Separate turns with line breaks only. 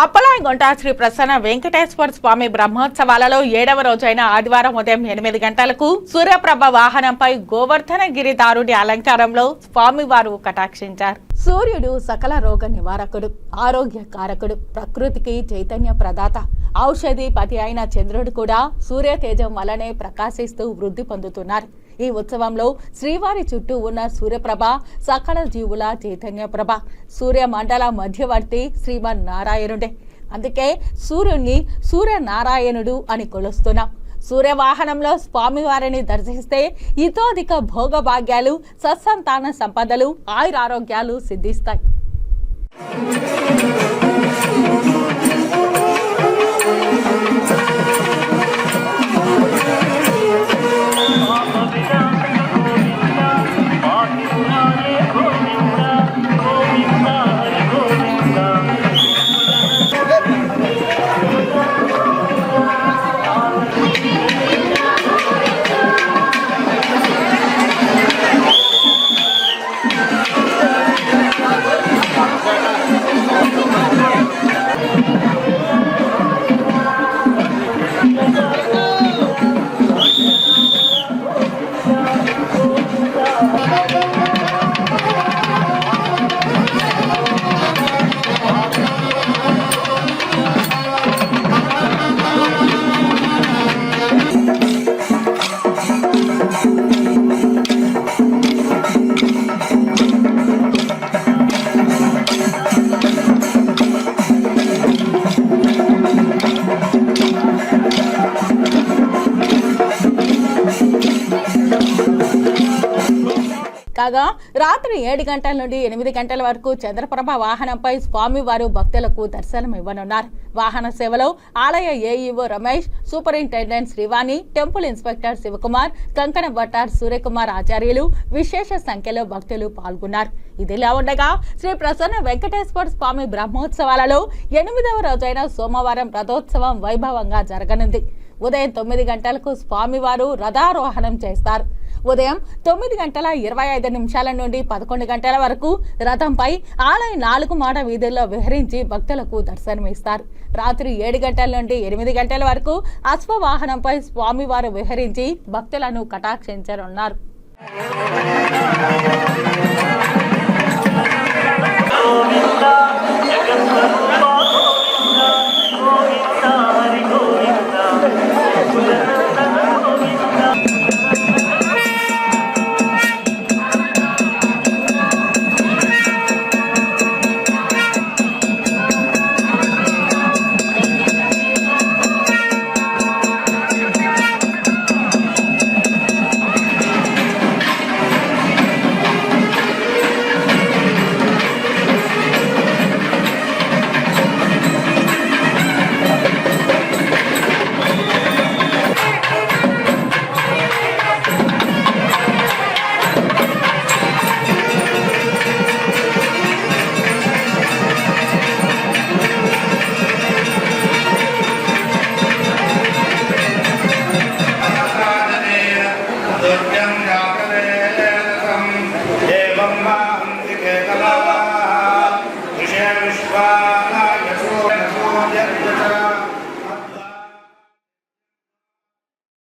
అప్పలాయగుంట శ్రీ ప్రసన్న వెంకటేశ్వర స్వామి బ్రహ్మోత్సవాలలో ఏడవ రోజైన ఆదివారం ఉదయం ఎనిమిది గంటలకు సూర్యప్రభ వాహనంపై గోవర్ధన గిరిదారుడి అలంకారంలో స్వామివారు కటాక్షించారు. సూర్యుడు సకల రోగ నివారకుడు ఆరోగ్య కారకుడు ప్రకృతికి చైతన్య ప్రదాత ఔషధి పతి అయిన చంద్రుడు కూడా సూర్య తేజం వలనే ప్రకాశిస్తూ వృద్ధి పొందుతున్నారు. ఈ ఉత్సవంలో శ్రీవారి చుట్టూ ఉన్న సూర్యప్రభ సకల జీవుల చైతన్య ప్రభ సూర్యమండల మధ్యవర్తి శ్రీమన్ నారాయణుడే అందుకే సూర్యుణ్ణి సూర్యనారాయణుడు అని కొలుస్తున్నాం. సూర్యవాహనంలో స్వామివారిని దర్శిస్తే ఇతోధిక భోగభాగ్యాలు సత్సంతాన సంపదలు ఆయురారోగ్యాలు సిద్ధిస్తాయి. కాగా రాత్రి ఏడు గంటల నుండి ఎనిమిది గంటల వరకు చంద్రప్రభ వాహనంపై స్వామివారు భక్తులకు దర్శనం ఇవ్వనున్నారు వాహన సేవలో ఆలయ AEO Ramesh superintendent Srivani temple inspector Shivakumar కంకణ భట్టార్ సూర్యకుమార్ ఆచార్యులు విశేష సంఖ్యలో భక్తులు పాల్గొన్నారు. ఇదిలా ఉండగా శ్రీ ప్రసన్న వెంకటేశ్వర స్వామి బ్రహ్మోత్సవాలలో ఎనిమిదవ రోజైన సోమవారం రథోత్సవం వైభవంగా జరగనుంది. ఉదయం తొమ్మిది గంటలకు స్వామివారు రథారోహణం చేస్తారు. ఉదయం తొమ్మిది గంటల ఇరవై ఐదు నిమిషాల నుండి పదకొండు గంటల వరకు రథంపై ఆలయ నాలుగు మాట వీధుల్లో విహరించి భక్తులకు దర్శనమిస్తారు. రాత్రి ఏడు గంటల నుండి ఎనిమిది గంటల వరకు అశ్వవాహనంపై స్వామివారు విహరించి భక్తులను కటాక్షించనున్నారు.
Krishna.